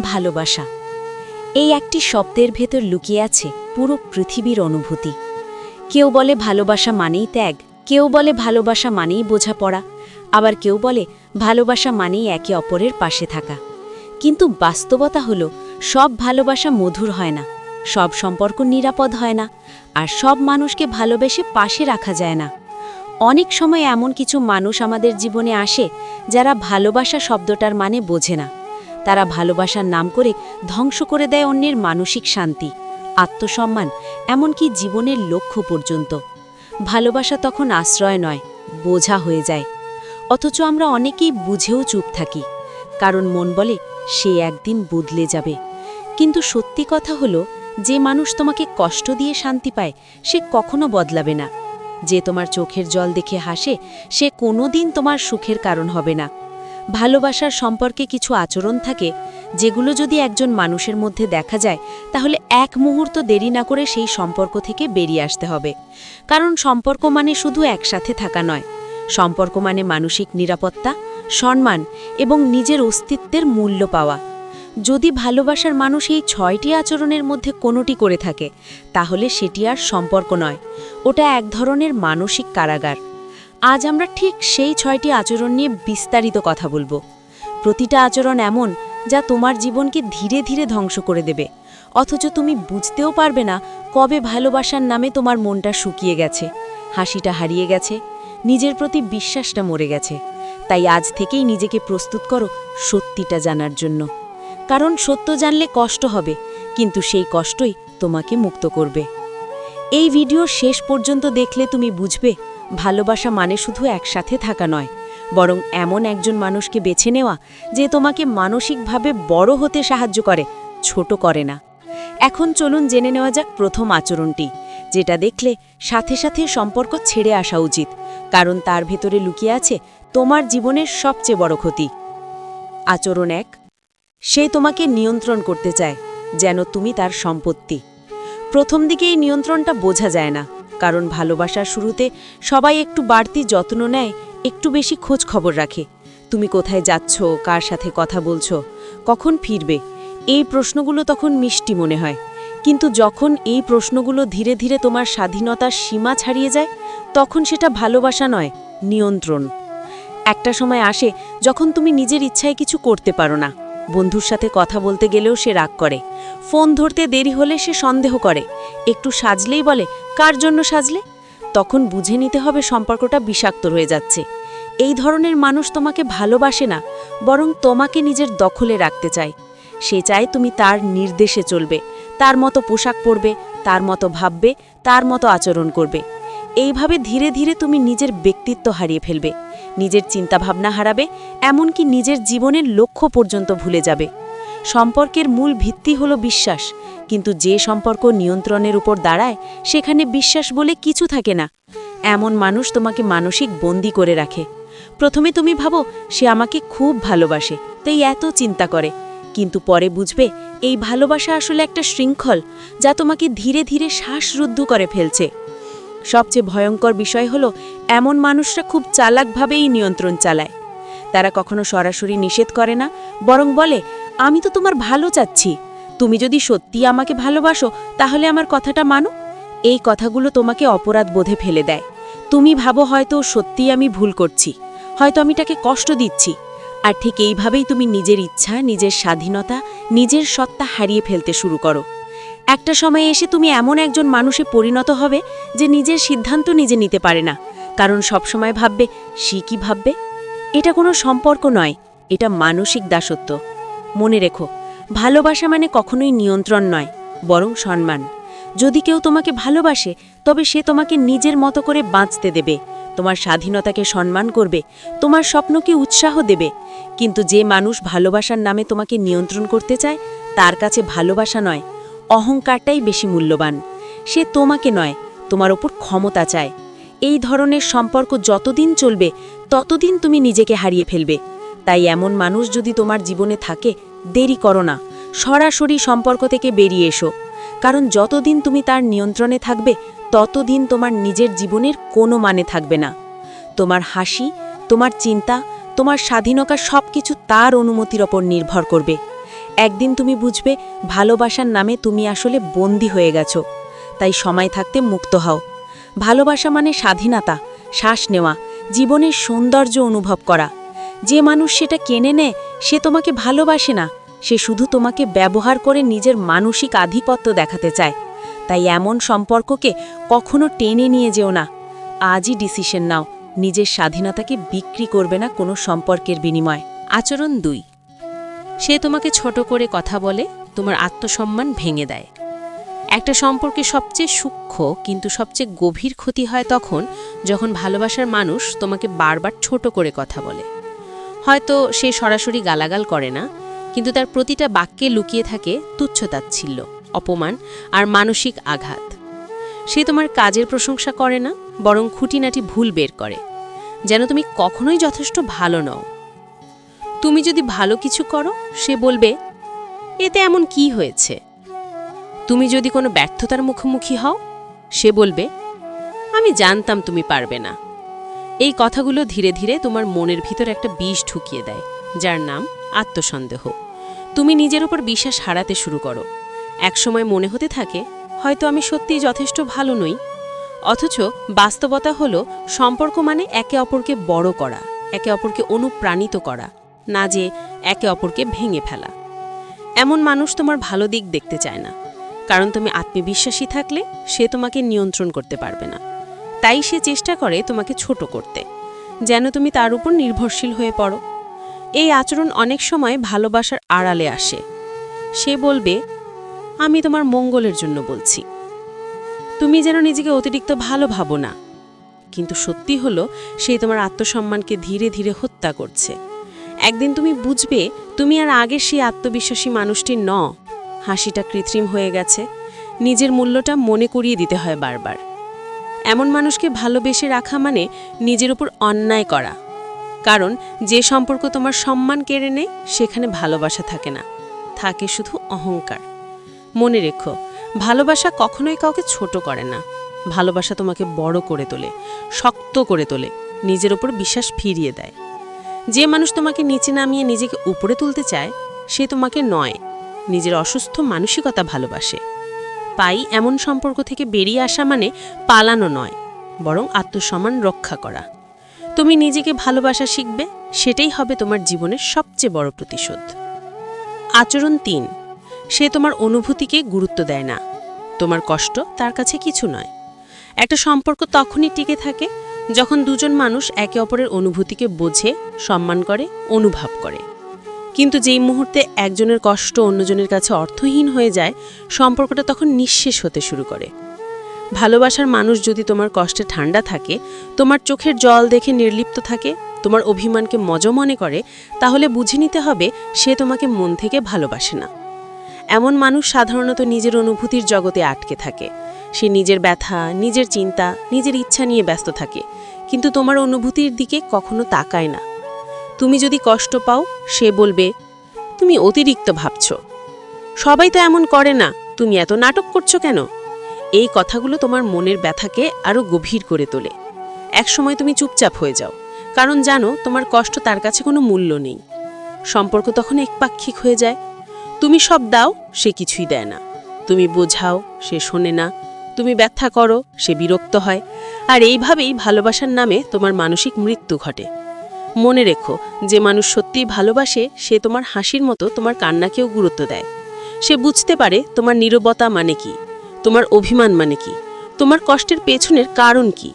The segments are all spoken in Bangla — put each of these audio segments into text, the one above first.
ভালোবাসা। এই একটি শব্দের ভেতর লুকিয়ে আছে পুরো পৃথিবীর অনুভূতি। কেউ বলে ভালোবাসা মানেই ত্যাগ, কেউ বলে ভালোবাসা মানেই বোঝাপড়া, আবার কেউ বলে ভালোবাসা মানেই একে অপরের পাশে থাকা। কিন্তু বাস্তবতা হলো, সব ভালোবাসা মধুর হয় না, সব সম্পর্ক নিরাপদ হয় না, আর সব মানুষকে ভালোবেসে পাশে রাখা যায় না। অনেক সময় এমন কিছু মানুষ আমাদের জীবনে আসে যারা ভালোবাসা শব্দটার মানে বোঝে না। তারা ভালোবাসার নাম করে ধ্বংস করে দেয় অন্যের মানসিক শান্তি, আত্মসম্মান, এমনকি জীবনের লক্ষ্য পর্যন্ত। ভালোবাসা তখন আশ্রয় নয়, বোঝা হয়ে যায়। অথচ আমরা অনেকেই বুঝেও চুপ থাকি, কারণ মন বলে, সে একদিন বদলে যাবে। কিন্তু সত্যি কথা হলো, যে মানুষ তোমাকে কষ্ট দিয়ে শান্তি পায়, সে কখনো বদলাবে না। যে তোমার চোখের জল দেখে হাসে, সে কোনোদিন তোমার সুখের কারণ হবে না। ভালোবাসার সম্পর্কে কিছু আচরণ থাকে, যেগুলো যদি একজন মানুষের মধ্যে দেখা যায়, তাহলে এক মুহূর্ত দেরি না করে সেই সম্পর্ক থেকে বেরিয়ে আসতে হবে। কারণ সম্পর্ক মানে শুধু একসাথে থাকা নয়। সম্পর্ক মানে মানসিক নিরাপত্তা, সম্মান এবং নিজের অস্তিত্বের মূল্য পাওয়া। যদি ভালোবাসার মানুষ এই ছয়টি আচরণের মধ্যে কোনোটি করে থাকে, তাহলে সেটি আর সম্পর্ক নয়। ওটা এক ধরনের মানসিক কারাগার। আজ আমরা ঠিক সেই ছয়টি আচরণ নিয়ে বিস্তারিত কথা বলব। প্রতিটা আচরণ এমন যা তোমার জীবনকে ধীরে ধীরে ধ্বংস করে দেবে। অথচ তুমি বুঝতেও পারবে না কবে ভালোবাসার নামে তোমার মনটা শুকিয়ে গেছে, হাসিটা হারিয়ে গেছে, নিজের প্রতি বিশ্বাসটা মরে গেছে। তাই আজ থেকেই নিজেকে প্রস্তুত করো সত্যিটা জানার জন্য। কারণ সত্য জানলে কষ্ট হবে, কিন্তু সেই কষ্টই তোমাকে মুক্ত করবে। এই ভিডিও শেষ পর্যন্ত দেখলে তুমি বুঝবে ভালোবাসা মানে শুধু একসাথে থাকা নয়, বরং এমন একজন মানুষকে বেছে নেওয়া যে তোমাকে মানসিকভাবে বড় হতে সাহায্য করে, ছোট করে না। এখন চলুন জেনে নেওয়া যাক প্রথম আচরণটি, যেটা দেখলে সাথে সাথে সম্পর্ক ছেড়ে আসা উচিত, কারণ তার ভেতরে লুকিয়ে আছে তোমার জীবনের সবচেয়ে বড় ক্ষতি। আচরণ এক, সে তোমাকে নিয়ন্ত্রণ করতে চায়, যেন তুমি তার সম্পত্তি। প্রথম দিকে এই নিয়ন্ত্রণটা বোঝা যায় না কারণ ভালোবাসার শুরুতে সবাই একটু বাড়তি যত্ন নেয়, একটু বেশি খোঁজ খবর রাখে। তুমি কোথায় যাচ্ছ, কার সাথে কথা বলছো, কখন ফিরবে? এই প্রশ্নগুলো তখন মিষ্টি মনে হয়। কিন্তু যখন এই প্রশ্নগুলো ধীরে ধীরে তোমার স্বাধীনতার সীমা ছাড়িয়ে যায়, তখন সেটা ভালোবাসা নয়, নিয়ন্ত্রণ। একটা সময় আসে যখন তুমি নিজের ইচ্ছায় কিছু করতে পারো না। বন্ধুর সাথে কথা বলতে গেলেও সে রাগ করে। ফোন ধরতে দেরি হলে সে সন্দেহ করে। একটু সাজলেই বলে, কার জন্য সাজলে? তখন বুঝে নিতে হবে সম্পর্কটা বিষাক্ত হয়ে যাচ্ছে। এই ধরনের মানুষ তোমাকে ভালোবাসে না, বরং তোমাকে নিজের দখলে রাখতে চায়। সে চায় তুমি তার নির্দেশে চলবে, তার মতো পোশাক পরবে, তার মতো ভাববে, তার মতো আচরণ করবে। এইভাবে ধীরে ধীরে তুমি নিজের ব্যক্তিত্ব হারিয়ে ফেলবে। নিজের চিন্তাভাবনা হারাবে, এমনকি নিজের জীবনের লক্ষ্য পর্যন্ত ভুলে যাবে। সম্পর্কের মূল ভিত্তি হলো বিশ্বাস, কিন্তু যে সম্পর্ক নিয়ন্ত্রণের উপর দাঁড়ায়, সেখানে বিশ্বাস বলে কিছু থাকে না। এমন মানুষ তোমাকে মানসিক বন্দি করে রাখে। প্রথমে তুমি ভাবো, সে আমাকে খুব ভালোবাসে, তাই এত চিন্তা করে। কিন্তু পরে বুঝবে, এই ভালোবাসা আসলে একটা শৃঙ্খল, যা তোমাকে ধীরে ধীরে শ্বাসরুদ্ধ করে ফেলছে। সবচেয়ে ভয়ঙ্কর বিষয় হলো, এমন মানুষরা খুব চালাকভাবেই নিয়ন্ত্রণ চালায়। তারা কখনো সরাসরি নিষেধ করে না, বরং বলে, আমি তো তোমার ভালো চাচ্ছি। তুমি যদি সত্যি আমাকে ভালোবাসো, তাহলে আমার কথাটা মানো। এই কথাগুলো তোমাকে অপরাধ বোধে ফেলে দেয়। তুমি ভাবো হয়তো সত্যিই আমি ভুল করছি, হয়তো আমি তাকে কষ্ট দিচ্ছি। আর ঠিক এইভাবেই তুমি নিজের ইচ্ছা, নিজের স্বাধীনতা, নিজের সত্তা হারিয়ে ফেলতে শুরু করো। একটা সময়ে এসে তুমি এমন একজন মানুষে পরিণত হবে যে নিজের সিদ্ধান্ত নিজে নিতে পারে না। কারণ সবসময় ভাববে, সে কি ভাববে? এটা কোনো সম্পর্ক নয়, এটা মানসিক দাসত্ব। মনে রেখো, ভালোবাসা মানে কখনোই নিয়ন্ত্রণ নয়, বরং সম্মান। যদি কেউ তোমাকে ভালোবাসে, তবে সে তোমাকে নিজের মতো করে বাঁচতে দেবে, তোমার স্বাধীনতাকে সম্মান করবে, তোমার স্বপ্নকে উৎসাহ দেবে। কিন্তু যে মানুষ ভালোবাসার নামে তোমাকে নিয়ন্ত্রণ করতে চায়, তার কাছে ভালোবাসা নয় অহংকারটাই বেশি মূল্যবান। সে তোমাকে নয়, তোমার ওপর ক্ষমতা চায়। এই ধরনের সম্পর্ক যতদিন চলবে, ততদিন তুমি নিজেকে হারিয়ে ফেলবে। তাই এমন মানুষ যদি তোমার জীবনে থাকে, দেরি করো না। সরাসরি সম্পর্ক থেকে বেরিয়ে এসো। কারণ যতদিন তুমি তার নিয়ন্ত্রণে থাকবে, ততদিন তোমার নিজের জীবনের কোনো মানে থাকবে না। তোমার হাসি, তোমার চিন্তা, তোমার স্বাধীনতা সব কিছু তার অনুমতির ওপর নির্ভর করবে। একদিন তুমি বুঝবে ভালোবাসার নামে তুমি আসলে বন্দী হয়ে গেছো। তাই সময় থাকতে মুক্ত হও। ভালোবাসা মানে স্বাধীনতা, শ্বাস নেওয়া, জীবনের সৌন্দর্য অনুভব করা। যে মানুষ সেটা কেনে নেয় সে তোমাকে ভালোবাসে না। সে শুধু তোমাকে ব্যবহার করে নিজের মানসিক আধিপত্য দেখাতে চায়। তাই এমন সম্পর্ককে কখনো টেনে নিয়ে যেও না। আজই ডিসিশন নাও, নিজের স্বাধীনতাকে বিক্রি করবে না কোনো সম্পর্কের বিনিময়। আচরণ দুই। সে তোমাকে ছোট করে কথা বলে তোমার আত্মসম্মান ভেঙে দেয়। একটা সম্পর্কে সবচেয়ে সূক্ষ্ম কিন্তু সবচেয়ে গভীর ক্ষতি হয় তখন যখন ভালোবাসার মানুষ তোমাকে বারবার ছোট করে কথা বলে। হয়তো সে সরাসরি গালাগাল করে না, কিন্তু তার প্রতিটা বাক্যে লুকিয়ে থাকে তুচ্ছতাচ্ছিল্য অপমান আর মানসিক আঘাত। সে তোমার কাজের প্রশংসা করে না, বরং খুঁটিনাটি ভুল বের করে। যেন তুমি কখনোই যথেষ্ট ভালো নও। তুমি যদি ভালো কিছু করো, সে বলবে, এতে এমন কি হয়েছে? তুমি যদি কোনো ব্যর্থতার মুখোমুখি হও, সে বলবে, আমি জানতাম তুমি পারবে না। এই কথাগুলো ধীরে ধীরে তোমার মনের ভিতর একটা বিষ ঢুকিয়ে দেয়, যার নাম আত্মসন্দেহ। তুমি নিজের উপর বিশ্বাস হারাতে শুরু করো। একসময় মনে হতে থাকে, হয়তো আমি সত্যিই যথেষ্ট ভালো নই। অথচ বাস্তবতা হলো সম্পর্ক মানে একে অপরকে বড় করা, একে অপরকে অনুপ্রাণিত করা। না যে একে অপরকে ভেঙে ফেলা। এমন মানুষ তোমার ভালো দিক দেখতে চায় না। কারণ তুমি আত্মবিশ্বাসী থাকলে সে তোমাকে নিয়ন্ত্রণ করতে পারবে না। তাই সে চেষ্টা করে তোমাকে ছোট করতে, যেন তুমি তার উপর নির্ভরশীল হয়ে পড়ো। এই আচরণ অনেক সময় ভালোবাসার আড়ালে আসে। সে বলবে, আমি তোমার মঙ্গলের জন্য বলছি। তুমি যেন নিজেকে অতিরিক্ত ভালো ভাবো না। কিন্তু সত্যি হলো, সে তোমার আত্মসম্মানকে ধীরে ধীরে হত্যা করছে। একদিন তুমি বুঝবে, তুমি আর আগে সেই আত্মবিশ্বাসী মানুষটি ন। হাসিটা কৃত্রিম হয়ে গেছে। নিজের মূল্যটা মনে করিয়ে দিতে হয় বারবার। এমন মানুষকে ভালোবেসে রাখা মানে নিজের উপর অন্যায় করা। কারণ যে সম্পর্ক তোমার সম্মান কেড়ে নেয়, সেখানে ভালোবাসা থাকে না। থাকে শুধু অহংকার। মনে রেখো, ভালোবাসা কখনোই কাউকে ছোট করে না। ভালোবাসা তোমাকে বড় করে তোলে, শক্ত করে তোলে, নিজের উপর বিশ্বাস ফিরিয়ে দেয়। যে মানুষ তোমাকে নিচে নামিয়ে নিজেকে উপরে তুলতে চায়, সে তোমাকে নয়, নিজের অসুস্থ মানসিকতা ভালোবাসে। পাই এমন সম্পর্ক থেকে বেরিয়ে আসা মানে পালানো নয়, বরং আত্মসম্মান রক্ষা করা। তুমি নিজেকে ভালোবাসা শিখবে, সেটাই হবে তোমার জীবনের সবচেয়ে বড় প্রতিশোধ। আচরণ তিন, সে তোমার অনুভূতিকে গুরুত্ব দেয় না, তোমার কষ্ট তার কাছে কিছু নয়। একটা সম্পর্ক তখনই টিকে থাকে যখন দুজন মানুষ একে অপরের অনুভূতিকে বোঝে, সম্মান করে, অনুভব করে। কিন্তু যেই মুহূর্তে একজনের কষ্ট অন্যজনের কাছে অর্থহীন হয়ে যায়, সম্পর্কটা তখন নিঃশেষ হতে শুরু করে। ভালোবাসার মানুষ যদি তোমার কষ্টে ঠান্ডা থাকে, তোমার চোখের জল দেখে নির্লিপ্ত থাকে, তোমার অভিমানকে মজ মনে করে, তাহলে বুঝে নিতে হবে সে তোমাকে মন থেকে ভালোবাসে না। এমন মানুষ সাধারণত নিজের অনুভূতির জগতে আটকে থাকে। সে নিজের ব্যথা, নিজের চিন্তা, নিজের ইচ্ছা নিয়ে ব্যস্ত থাকে। কিন্তু তোমার অনুভূতির দিকে কখনো তাকায় না। তুমি যদি কষ্ট পাও, সে বলবে, তুমি অতিরিক্ত ভাবছ। সবাই তো এমন করে না। তুমি এত নাটক করছ কেন? এই কথাগুলো তোমার মনের ব্যথাকে আরও গভীর করে তোলে। একসময় তুমি চুপচাপ হয়ে যাও। কারণ জানো, তোমার কষ্ট তার কাছে কোনো মূল্য নেই। সম্পর্ক তখন একপাক্ষিক হয়ে যায়। তুমি সব দাও, সে কিছুই দেয় না। তুমি বোঝাও, সে শোনে না। তুমি ব্যথা করো, সে বিরক্ত হয়। আর এইভাবেই ভালোবাসার নামে তোমার মানসিক মৃত্যু ঘটে। মনে রেখো, যে মানুষ সত্যিই ভালোবাসে, সে তোমার হাসির মতো তোমার কান্নাকেও গুরুত্ব দেয়। সে বুঝতে পারে, তোমার নীরবতা মানে কি? তোমার অভিমান মানে কি? তোমার কষ্টের পেছনের কারণ কি?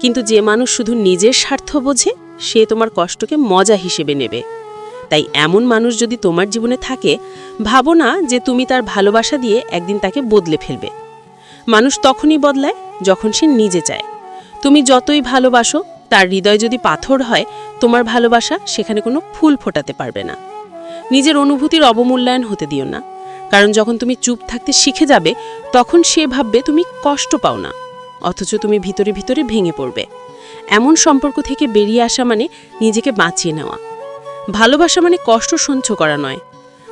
কিন্তু যে মানুষ শুধু নিজের স্বার্থ বোঝে, সে তোমার কষ্টকে মজা হিসেবে নেবে। তাই এমন মানুষ যদি তোমার জীবনে থাকে, ভাবো না যে তুমি তার ভালোবাসা দিয়ে একদিন তাকে বদলে ফেলবে। মানুষ তখনই বদলায় যখন সে নিজে চায়। তুমি যতই ভালোবাসো, তার হৃদয় যদি পাথর হয়, তোমার ভালোবাসা সেখানে কোনো ফুল ফোটাতে পারবে না। নিজের অনুভূতির অবমূল্যায়ন হতে দিও না। কারণ যখন তুমি চুপ থাকতে শিখে যাবে, তখন সে ভাববে তুমি কষ্ট পাও না, অথচ তুমি ভিতরে ভিতরে ভেঙে পড়বে। এমন সম্পর্ক থেকে বেরিয়ে আসা মানে নিজেকে বাঁচিয়ে নেওয়া। ভালোবাসা মানে কষ্ট সহ্য করা নয়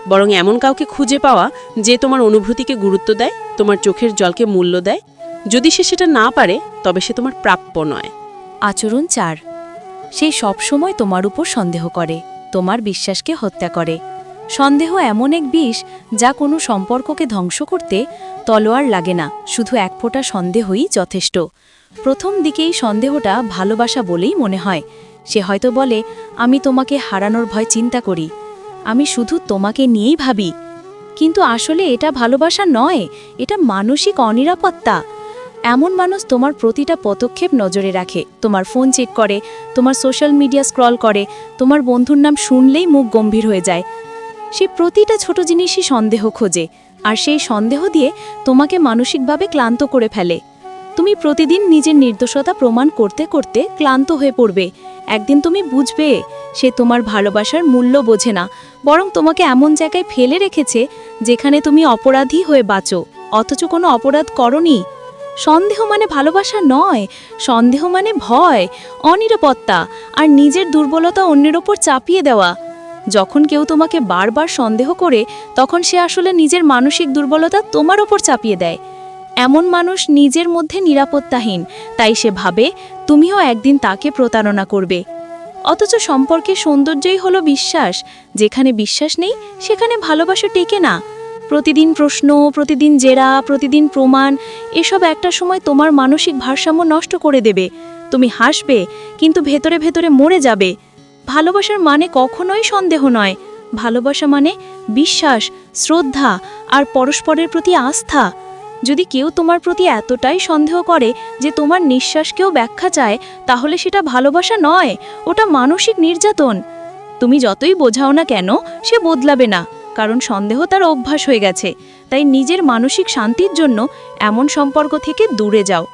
বরং এমন কাউকে খুঁজে পাওয়া যে তোমার অনুভূতিকে গুরুত্ব দেয়, তোমার চোখের জলকে মূল্য দেয়। যদি সে সেটা না পারে, তবে সে তোমার প্রাপ্য নয়। আচরণ চার। সে সবসময় তোমার উপর সন্দেহ করে, তোমার বিশ্বাসকে হত্যা করে। সন্দেহ এমন এক বিষ যা কোনো সম্পর্ককে ধ্বংস করতে তলোয়ার লাগে না, শুধু এক ফোঁটা সন্দেহই যথেষ্ট। প্রথম দিকেই সন্দেহটা ভালোবাসা বলেই মনে হয়। সে হয়তো বলে, আমি তোমাকে হারানোর ভয় চিন্তা করি। আমি শুধু তোমাকে নিয়েই ভাবি। কিন্তু আসলে এটা ভালোবাসা নয়, এটা মানসিক অনিরাপত্তা। এমন মানুষ তোমার প্রতিটা পদক্ষেপ নজরে রাখে। তোমার ফোন চেক করে, তোমার সোশ্যাল মিডিয়া স্ক্রল করে, তোমার বন্ধুর নাম শুনলেই মুখ গম্ভীর হয়ে যায়। সে প্রতিটা ছোট জিনিসই সন্দেহ খোঁজে, আর সেই সন্দেহ দিয়ে তোমাকে মানসিকভাবে ক্লান্ত করে ফেলে। তুমি প্রতিদিন নিজের নির্দোষতা প্রমাণ করতে করতে ক্লান্ত হয়ে পড়বে। একদিন তুমি বুঝবে, সে তোমার ভালোবাসার মূল্য বোঝে না, বরং তোমাকে এমন জায়গায় ফেলে রেখেছে যেখানে তুমি অপরাধী হয়ে বাঁচো। অথচ কোনো অপরাধ করনি। সন্দেহ মানে ভালোবাসা নয়, সন্দেহ মানে ভয়, অনিরাপত্তা আর নিজের দুর্বলতা অন্যের ওপর চাপিয়ে দেওয়া। যখন কেউ তোমাকে বারবার সন্দেহ করে, তখন সে আসলে নিজের মানসিক দুর্বলতা তোমার ওপর চাপিয়ে দেয়। এমন মানুষ নিজের মধ্যে নিরাপত্তাহীন, তাই সে ভাবে, তুমিও একদিন তাকে প্রতারণা করবে। অথচ সম্পর্কে সৌন্দর্যই হলো বিশ্বাস, যেখানে বিশ্বাস নেই, সেখানে ভালোবাসা টেকে না। প্রতিদিন প্রশ্ন, প্রতিদিন জেরা, প্রতিদিন প্রমাণ, এসব একটা সময় তোমার মানসিক ভারসাম্য নষ্ট করে দেবে। তুমি হাসবে, কিন্তু ভেতরে ভেতরে মরে যাবে। ভালোবাসার মানে কখনোই সন্দেহ নয়। ভালোবাসা মানে বিশ্বাস, শ্রদ্ধা, আর পরস্পরের প্রতি আস্থা। যদি কেউ তোমার প্রতি এতটাই সন্দেহ করে যে তোমার নিঃশ্বাসকেও ব্যাখ্যা চায়, তাহলে সেটা ভালোবাসা নয়, ওটা মানসিক নির্যাতন। তুমি যতই বোঝাও না কেন, সে বদলাবে না, কারণ সন্দেহ তার অভ্যাস হয়ে গেছে। তাই নিজের মানসিক শান্তির জন্য এমন সম্পর্ক থেকে দূরে যাও।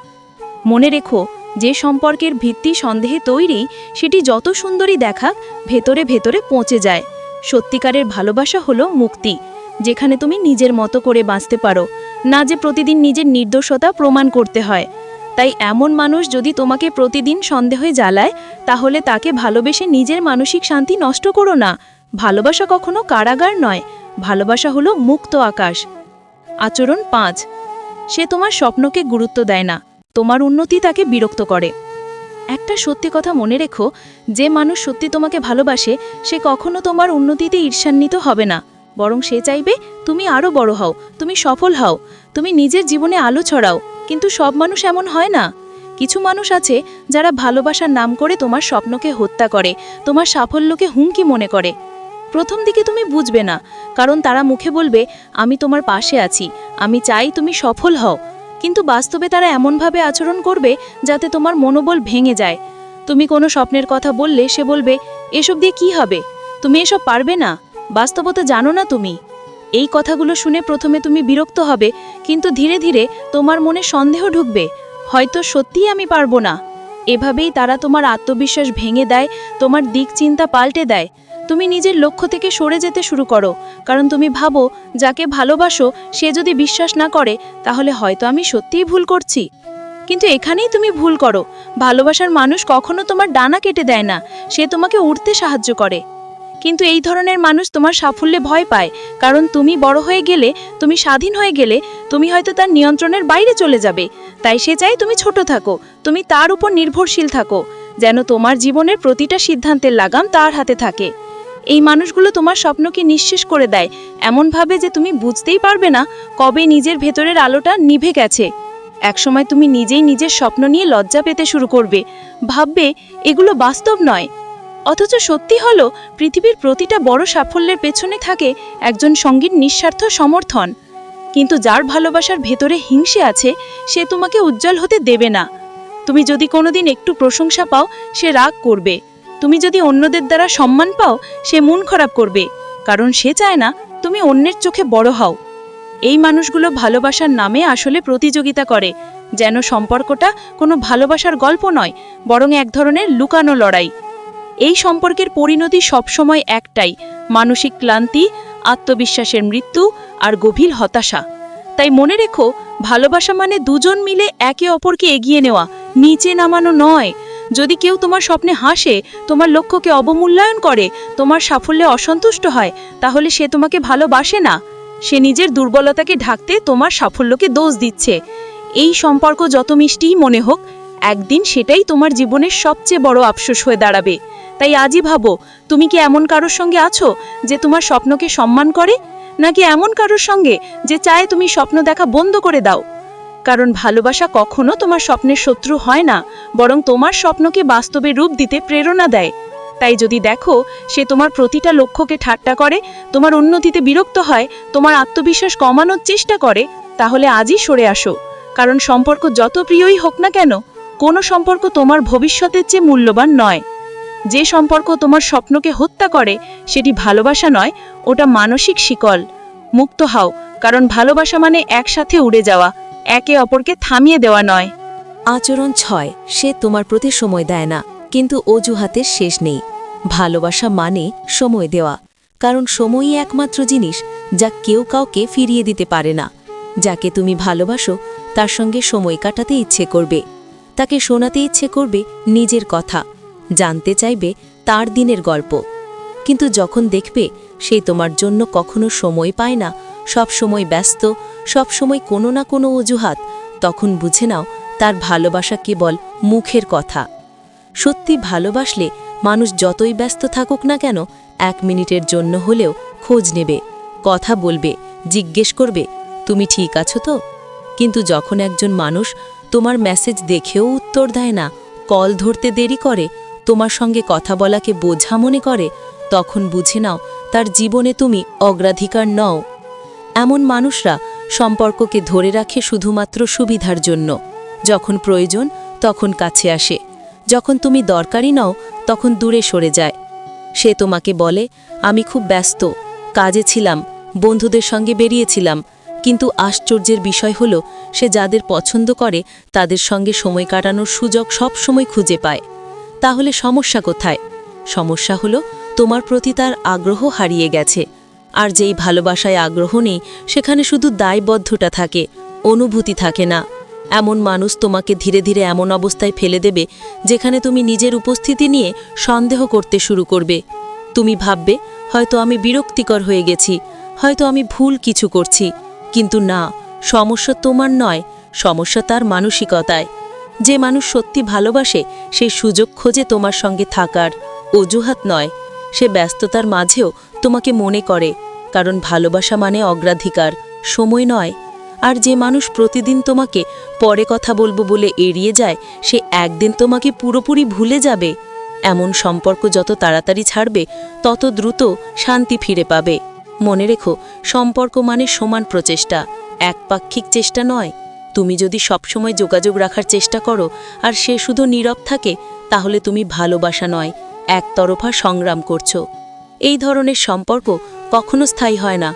মনে রেখো, যে সম্পর্কের ভিত্তি সন্দেহে তৈরি, সেটি যত সুন্দরী দেখাক, ভেতরে ভেতরে পৌঁছে যায়। সত্যিকারের ভালোবাসা হলো মুক্তি। যেখানে তুমি নিজের মতো করে বাঁচতে পারো, না যে প্রতিদিন নিজের নির্দোষতা প্রমাণ করতে হয়। তাই এমন মানুষ যদি তোমাকে প্রতিদিন সন্দেহে জ্বালায়, তাহলে তাকে ভালোবেসে নিজের মানসিক শান্তি নষ্ট করো না। ভালোবাসা কখনো কারাগার নয়, ভালোবাসা হলো মুক্ত আকাশ। আচরণ পাঁচ, সে তোমার স্বপ্নকে গুরুত্ব দেয় না, তোমার উন্নতি তাকে বিরক্ত করে। একটা সত্যি কথা মনে রেখো, যে মানুষ সত্যি তোমাকে ভালোবাসে, সে কখনো তোমার উন্নতিতে ঈর্ষান্বিত হবে না। বরং সে চাইবে তুমি আরও বড় হও, তুমি সফল হও, তুমি নিজের জীবনে আলো ছড়াও, কিন্তু সব মানুষ এমন হয় না। কিছু মানুষ আছে যারা ভালোবাসার নাম করে তোমার স্বপ্নকে হত্যা করে, তোমার সাফল্যকে হুমকি মনে করে। প্রথম দিকে তুমি বুঝবে না, কারণ তারা মুখে বলবে, আমি তোমার পাশে আছি, আমি চাই তুমি সফল হও। কিন্তু বাস্তবে তারা এমনভাবে আচরণ করবে যাতে তোমার মনোবল ভেঙে যায়। তুমি কোনো স্বপ্নের কথা বললে সে বলবে, এসব দিয়ে কি হবে? তুমি এসব পারবে না? বাস্তবতা জানো না তুমি। এই কথাগুলো শুনে প্রথমে তুমি বিরক্ত হবে, কিন্তু ধীরে ধীরে তোমার মনে সন্দেহ ঢুকবে, হয়তো সত্যিই আমি পারব না। এভাবেই তারা তোমার আত্মবিশ্বাস ভেঙে দেয়, তোমার দিক চিন্তা পাল্টে দেয়। তুমি নিজের লক্ষ্য থেকে সরে যেতে শুরু করো, কারণ তুমি ভাবো, যাকে ভালোবাসো, সে যদি বিশ্বাস না করে, তাহলে হয়তো আমি সত্যিই ভুল করছি। কিন্তু এখানেই তুমি ভুল করো। ভালোবাসার মানুষ কখনো তোমার ডানা কেটে দেয় না, সে তোমাকে উঠতে সাহায্য করে। কিন্তু এই ধরনের মানুষ তোমার সাফল্যে ভয় পায়, কারণ তুমি বড় হয়ে গেলে, তুমি স্বাধীন হয়ে গেলে, তুমি হয়তো তার নিয়ন্ত্রণের বাইরে চলে যাবে। তাই সে চাই তুমি ছোট থাকো, তুমি তার উপর নির্ভরশীল থাকো, যেন তোমার জীবনের প্রতিটা সিদ্ধান্তের লাগাম তার হাতে থাকে। এই মানুষগুলো তোমার স্বপ্নকে নিঃশেষ করে দেয়, এমনভাবে যে তুমি বুঝতেই পারবে না কবে নিজের ভেতরের আলোটা নিভে গেছে। একসময় তুমি নিজেই নিজের স্বপ্ন নিয়ে লজ্জা পেতে শুরু করবে। ভাববে, এগুলো বাস্তব নয়। অথচ সত্যি হলো, পৃথিবীর প্রতিটা বড় সাফল্যের পেছনে থাকে একজন সঙ্গীর নিঃস্বার্থ সমর্থন। কিন্তু যার ভালোবাসার ভেতরে হিংসে আছে, সে তোমাকে উজ্জ্বল হতে দেবে না। তুমি যদি কোনোদিন একটু প্রশংসা পাও, সে রাগ করবে। তুমি যদি অন্যদের দ্বারা সম্মান পাও, সে মন খারাপ করবে। কারণ সে চায় না, তুমি অন্যের চোখে বড় হও। এই মানুষগুলো ভালোবাসার নামে আসলে প্রতিযোগিতা করে, যেন সম্পর্কটা কোনো ভালোবাসার গল্প নয়, বরং এক ধরনের লুকানো লড়াই। এই সম্পর্কের পরিণতি সবসময় একটাই, মানসিক ক্লান্তি, আত্মবিশ্বাসের মৃত্যু আর গভীর হতাশা। তাই মনে রেখো, ভালোবাসা মানে দুজন মিলে একে অপরকে এগিয়ে নেওয়া, নিচে নামানো নয়। যদি কেউ তোমার স্বপ্নে হাসে, তোমার লক্ষ্যকে অবমূল্যায়ন করে, তোমার সাফল্যে অসন্তুষ্ট হয়, তাহলে সে তোমাকে ভালোবাসে না। সে নিজের দুর্বলতাকে ঢাকতে তোমার সাফল্যকে দোষ দিচ্ছে। এই সম্পর্ক যত মিষ্টিই মনে হোক একদিন সেটাই তোমার জীবনের সবচেয়ে বড় আফসোস হয়ে দাঁড়াবে। তাই আজই ভাবো, তুমি কি এমন কারোর সঙ্গে আছো যে তোমার স্বপ্নকে সম্মান করে? নাকি এমন কারোর সঙ্গে যে চায় তুমি স্বপ্ন দেখা বন্ধ করে দাও? কারণ ভালোবাসা কখনো তোমার স্বপ্নের শত্রু হয় না, বরং তোমার স্বপ্নকে বাস্তবে রূপ দিতে প্রেরণা দেয়। তাই যদি দেখো, সে তোমার প্রতিটা লক্ষ্যকে ঠাট্টা করে, তোমার উন্নতিতে বিরক্ত হয়, তোমার আত্মবিশ্বাস কমানোর চেষ্টা করে, তাহলে আজই সরে আসো। কারণ সম্পর্ক যত প্রিয়ই হোক না কেন কোনো সম্পর্ক তোমার ভবিষ্যতের চেয়ে মূল্যবান নয়। যে সম্পর্ক তোমার স্বপ্নকে হত্যা করে, সেটি ভালোবাসা নয়, ওটা মানসিক শিকল। মুক্ত হও, কারণ ভালোবাসা মানে একসাথে উড়ে যাওয়া, একে অপরকে থামিয়ে দেওয়া নয়। আচরণ ছয়, সে তোমার প্রতি সময় দেয় না, কিন্তু অজুহাতের শেষ নেই। ভালোবাসা মানে সময় দেওয়া, কারণ সময়ই একমাত্র জিনিস, যা কেউ কাউকে ফিরিয়ে দিতে পারে না। যাকে তুমি ভালোবাসো, তার সঙ্গে সময় কাটাতে ইচ্ছে করবে। তাকে শোনাতে ইচ্ছে করবে নিজের কথা, জানতে চাইবে তার দিনের গল্প। কিন্তু যখন দেখবে সে তোমার জন্য কখনো সময় পায় না, সব সময় ব্যস্ত, সব সময় কোনো না কোনো অজুহাত, তখন বুঝে নাও তার ভালোবাসা কেবল মুখের কথা। সত্যি ভালোবাসলে মানুষ যতই ব্যস্ত থাকুক না কেন, এক মিনিটের জন্য হলেও খোঁজ নেবে, কথা বলবে, জিজ্ঞেস করবে, তুমি ঠিক আছো তো? কিন্তু যখন একজন মানুষ তোমার মেসেজ দেখেও উত্তর দেয় না। কল ধরতে দেরি করে, তোমার সঙ্গে কথা বলাকে বোঝা মনে করে, তখন বুঝে নাও তার জীবনে তুমি অগ্রাধিকার নও। এমন মানুষরা সম্পর্ককে ধরে রাখে শুধুমাত্র সুবিধার জন্য। যখন প্রয়োজন, তখন কাছে আসে। যখন তুমি দরকারি নও, তখন দূরে সরে যায়। সে তোমাকে বলে, আমি খুব ব্যস্ত। কাজে ছিলাম, বন্ধুদের সঙ্গে বেরিয়েছিলাম। কিন্তু আশ্চর্যের বিষয় হল, সে যাদের পছন্দ করে, তাদের সঙ্গে সময় কাটানোর সুযোগ সব সময় খুঁজে পায়। তাহলে সমস্যা কোথায়? সমস্যা হলো, তোমার প্রতি তার আগ্রহ হারিয়ে গেছে। আর যেই ভালোবাসায় আগ্রহ নেই, সেখানে শুধু দায়বদ্ধটা থাকে, অনুভূতি থাকে না। এমন মানুষ তোমাকে ধীরে ধীরে এমন অবস্থায় ফেলে দেবে, যেখানে তুমি নিজের উপস্থিতি নিয়ে সন্দেহ করতে শুরু করবে। তুমি ভাববে, হয়তো আমি বিরক্তিকর হয়ে গেছি, হয়তো আমি ভুল কিছু করছি। কিন্তু না, সমস্যা তোমার নয়, সমস্যা তার মানসিকতায়। যে মানুষ সত্যি ভালোবাসে, সে সুযোগ খোঁজে তোমার সঙ্গে থাকার। অজুহাত নয়, সে ব্যস্ততার মাঝেও তোমাকে মনে করে, কারণ ভালোবাসা মানে অগ্রাধিকার, সময় নয়। আর যে মানুষ প্রতিদিন তোমাকে পরে কথা বলব বলে এড়িয়ে যায়, সে একদিন তোমাকে পুরোপুরি ভুলে যাবে। এমন সম্পর্ক যত তাড়াতাড়ি ছাড়বে, তত দ্রুত শান্তি ফিরে পাবে। মনে রেখো, সম্পর্ক মানে সমান প্রচেষ্টা, একপাক্ষিক চেষ্টা নয়। তুমি যদি সবসময় যোগাযোগ রাখার চেষ্টা করো, আর সে শুধু নীরব থাকে, তাহলে তুমি ভালোবাসা নয়, একতরফা সংগ্রাম করছ। এই ধরনের সম্পর্ক কখনো স্থায়ী হয় না।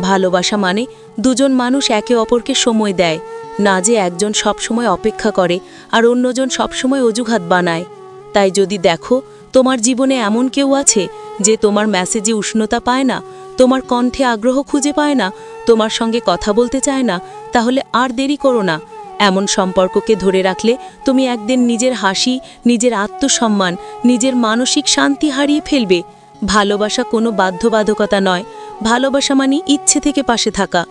ভালোবাসা মানে দুজন মানুষ একে অপরকে সময় দেয়, না যে একজন সবসময় অপেক্ষা করে, আর অন্যজন সবসময় অজুহাত বানায়। তাই যদি দেখো, তোমার জীবনে এমন কেউ আছে, যে তোমার মেসেজে উষ্ণতা পায় না তোমার কণ্ঠে আগ্রহ খুঁজে পায় না, তোমার সঙ্গে কথা বলতে চায় না, তাহলে আর দেরি করো না। এমন সম্পর্ককে ধরে রাখলে তুমি একদিন নিজের হাসি, নিজের আত্মসম্মান, নিজের মানসিক শান্তি হারিয়ে ফেলবে। ভালোবাসা কোনো বাধ্যবাধকতা নয়, ভালোবাসা মানে ইচ্ছে থেকে পাশে থাকা।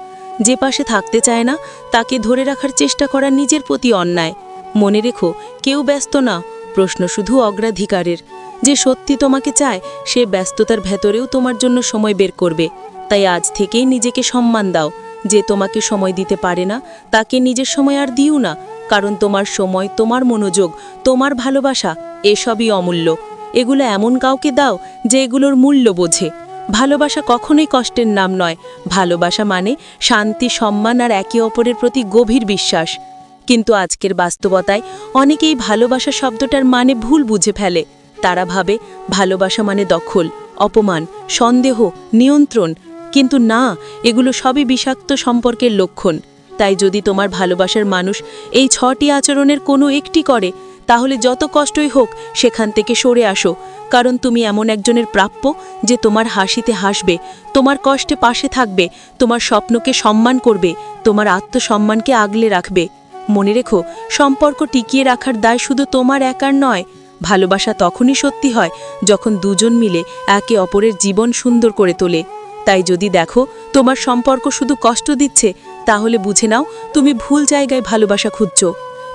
যে পাশে থাকতে চায় না, তাকে ধরে রাখার চেষ্টা করা নিজের প্রতি অন্যায়। মনে রেখো, কেউ ব্যস্ত না, প্রশ্ন শুধু অগ্রাধিকারের। যে সত্যি তোমাকে চায়, সে ব্যস্ততার ভেতরেও তোমার জন্য সময় বের করবে। তাই আজ থেকেই নিজেকে সম্মান দাও। যে তোমাকে সময় দিতে পারে না, তাকে নিজের সময় আর দিও না, কারণ তোমার সময়, তোমার মনোযোগ, তোমার ভালোবাসা, এসবই অমূল্য। এগুলো এমন কাউকে দাও যে এগুলোর মূল্য বোঝে। ভালোবাসা কখনোই কষ্টের নাম নয়। ভালোবাসা মানে শান্তি, সম্মান আর একে অপরের প্রতি গভীর বিশ্বাস। কিন্তু আজকের বাস্তবতায় অনেকেই ভালোবাসা শব্দটার মানে ভুল বুঝে ফেলে। তারা ভাবে, ভালোবাসা মানে দখল, অপমান, সন্দেহ, নিয়ন্ত্রণ। কিন্তু না, এগুলো সবই বিষাক্ত সম্পর্কের লক্ষণ। তাই যদি তোমার ভালোবাসার মানুষ এই ছটি আচরণের কোনো একটি করে, তাহলে যত কষ্টই হোক সেখান থেকে সরে আসো। কারণ তুমি এমন একজনের প্রাপ্য যে তোমার হাসিতে হাসবে, তোমার কষ্টে পাশে থাকবে, তোমার স্বপ্নকে সম্মান করবে, তোমার আত্মসম্মানকে আগলে রাখবে। মনে রেখো, সম্পর্ক টিকিয়ে রাখার দায় শুধু তোমার একার নয় ভালোবাসা তখনই সত্যি হয় যখন দুজন মিলে একে অপরের জীবন সুন্দর করে তোলে। তাই যদি দেখো তোমার সম্পর্ক শুধু কষ্ট দিচ্ছে, তাহলে বুঝে নাও তুমি ভুল জায়গায় ভালোবাসা খুঁজছ।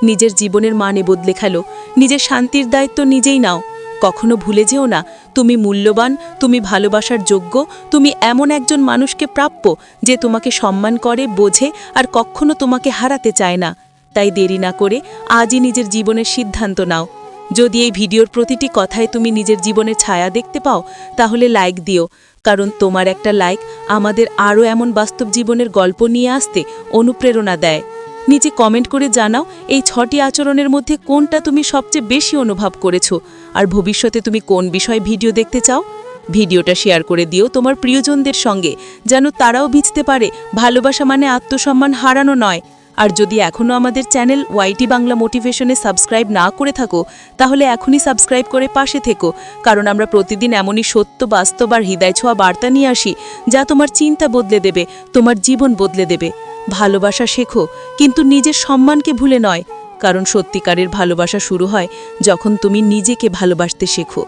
নিজের জীবনের মানে বদলে খেলো, নিজের শান্তির দায়িত্ব নিজেই নাও। কখনো ভুলে যেও না, তুমি মূল্যবান, তুমি ভালোবাসার যোগ্য, তুমি এমন একজন মানুষকে প্রাপ্য যে তোমাকে সম্মান করে, বোঝে আর কখনো তোমাকে হারাতে চায় না। তাই দেরি না করে আজই নিজের জীবনের সিদ্ধান্ত নাও। যদি এই ভিডিওর প্রতিটি কথায় তুমি নিজের জীবনের ছায়া দেখতে পাও, তাহলে লাইক দিও। কারণ তোমার একটা লাইক আমাদের আরও এমন বাস্তব জীবনের গল্প নিয়ে আসতে অনুপ্রেরণা দেয়। নিচে কমেন্ট করে জানাও এই ছটি আচরণের মধ্যে কোনটা তুমি সবচেয়ে বেশি অনুভব করেছ আর ভবিষ্যতে তুমি কোন বিষয়ে ভিডিও দেখতে চাও? ভিডিওটা শেয়ার করে দিও তোমার প্রিয়জনদের সঙ্গে, যেন তারাও বুঝতে পারে। ভালোবাসা মানে আত্মসম্মান হারানো নয়। আর যদি এখনও আমাদের চ্যানেল ওয়াইটি বাংলা মোটিভেশনে সাবস্ক্রাইব না করে থাকো, তাহলে এখনই সাবস্ক্রাইব করে পাশে থেকো, কারণ আমরা প্রতিদিন এমনই সত্য, বাস্তব আর হৃদয় ছোঁয়া বার্তা নিয়ে আসি, যা তোমার চিন্তা বদলে দেবে, তোমার জীবন বদলে দেবে। ভালোবাসা শেখো, কিন্তু নিজের সম্মানকে ভুলে নয়, কারণ সত্যিকারের ভালোবাসা শুরু হয় যখন তুমি নিজেকে ভালোবাসতে শেখো।